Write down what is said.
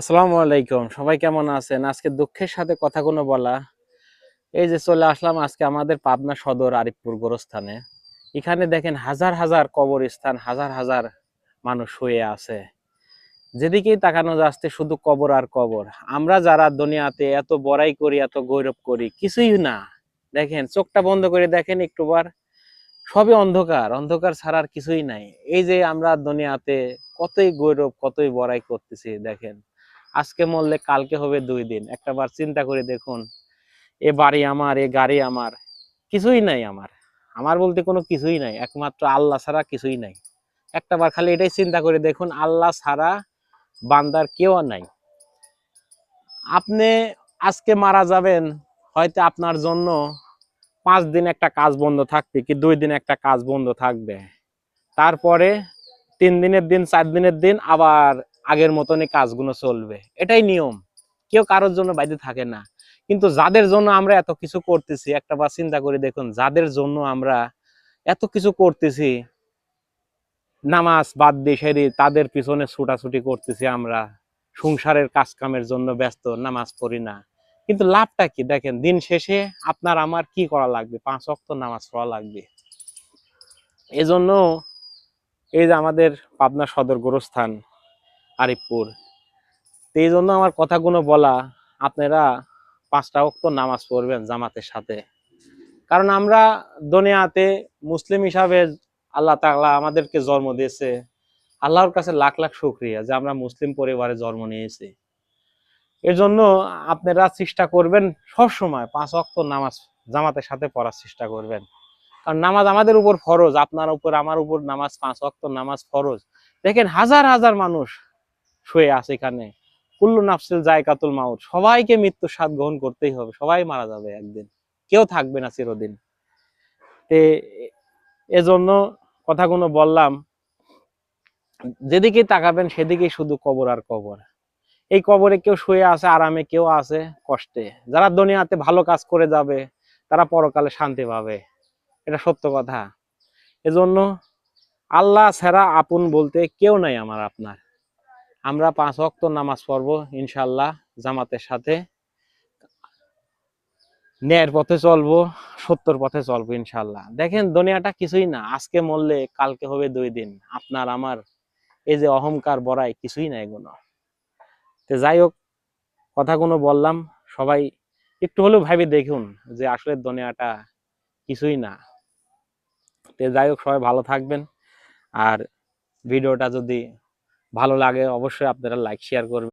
আসসালামু আলাইকুম। সবাই কেমন আছেন? আজকে দুঃখের সাথে কথা কোনো বলা। এই যে চলে আসলাম আজকে আমাদের পাবনা সদর আরিফপুর গোরস্থানে। এখানে দেখেন হাজার হাজার কবরস্থান, হাজার হাজার মানুষ শুয়ে আছে। যেদিকেই তাকানো যাচ্ছে শুধু কবর আর কবর। আমরা যারা দুনিয়াতে এত বড়াই করি, এত গৌরব করি, কিছুই না। দেখেন, চোখটা বন্ধ করে দেখেন একটুবার সবই অন্ধকার। অন্ধকার ছাড়া আর কিছুই নাই। এই যে আমরা দুনিয়াতে কতই গৌরব, কতই বড়াই করতেছি, দেখেন। আজকে মরলে কালকে হবে দুই দিন। একটা বার চিন্তা করে দেখুন, এ বাড়ি আমার, এ গাড়ি আমার, কিছুই নাই আমার। আমার বলতে কোনো কিছুই নাই, একমাত্র আল্লাহ ছাড়া কিছুই নাই। একটা বার খালি এটাই চিন্তা করে দেখুন, আল্লাহ ছাড়া বান্দার কেউ নাই। আপনি আজকে মারা যাবেন, হয়তো আপনার জন্য পাঁচ দিন একটা কাজ বন্ধ থাকবে কি দুই দিন একটা কাজ বন্ধ থাকবে। তারপরে তিন দিনের দিন, চার দিনের দিন আবার আগের মতনই কাজগুলো চলবে। এটাই নিয়ম। কেউ কারোর জন্য বাইরে থাকে না। কিন্তু যাদের জন্য আমরা এত কিছু করতেছি, একটা বার চিন্তা করে দেখুন, যাদের জন্য আমরা এত কিছু করতেছি, নামাজ বাদ সেরে তাদের পিছনে ছুটাছুটি করতেছি আমরা। সংসারের কাজ কামের জন্য ব্যস্ত, নামাজ পড়ি না। কিন্তু লাভটা কি? দেখেন, দিন শেষে আপনার আমার কি করা লাগবে? পাঁচ অক্ত নামাজ পড়া লাগবে। এজন্য এই যে আমাদের পাবনা সদর গোরস্থান আরিফপুর। তো এই জন্য আমার কথাগুলো বলা, আপনারা পাঁচটা অক্ত নামাজ পড়বেন জামাতের সাথে। কারণ আমরা দুনিয়াতে মুসলিম হিসাবে আল্লাহ তাআলা আমাদেরকে জন্ম দিয়েছে। আল্লাহর কাছে লাখ লাখ শুক্রিয়া যে আমরা মুসলিম পরিবারে জন্ম নিয়েছি। এর জন্য আপনারা চেষ্টা করবেন সব সময় পাঁচ অক্ত নামাজ জামাতের সাথে পড়ার চেষ্টা করবেন। কারণ নামাজ আমাদের উপর ফরজ, আপনার উপর, আমার উপর নামাজ পাঁচ অক্ত নামাজ ফরজ। দেখেন হাজার হাজার মানুষ শুয়ে আছে এখানে। কুল্লু নাফসিল জায়কাতুল মাউত। সবাইকে মৃত্যুর স্বাদ গ্রহণ করতেই হবে। সবাই মারা যাবে একদিন। কেউ থাকবে না চিরদিন। তে এজন্য কথাগুলো বললাম যেদিকে তাকাবেন সেদিকেই শুধু কবর আর কবর। এই কবরে কেউ শুয়ে আছে, আরামে কেউ আছে কষ্টে। যারা দুনিয়াতে ভালো কাজ করে যাবে, তারা পরকালে শান্তি পাবে। এটা সত্য কথা। এজন্য আল্লাহ ছাড়া আপন বলতে কেউ নাই আমার আপনার। আমরা পাঁচ ওয়াক্ত নামাজ পড়ব ইনশাল্লাহ জামাতের সাথে। ন্যায়ের পথে চলবো, সত্যর পথে চলবো ইনশাল্লাহ দেখেন, দুনিয়াটা কিছুই না। আজকে মরলে, কালকে হবে দুই দিন। আপনার, আমার এই যে অহংকার, বড়াই, কিছুই না এগুলো। তো যাই হোক, কথাগুলো বললাম। সবাই একটু হলেও ভাবি দেখুন যে আসলে দুনিয়াটা কিছুই না। তো যাই হোক, সবাই ভালো থাকবেন। আর ভিডিওটা যদি ভালো লাগে অবশ্যই আপনারা লাইক শেয়ার করবেন।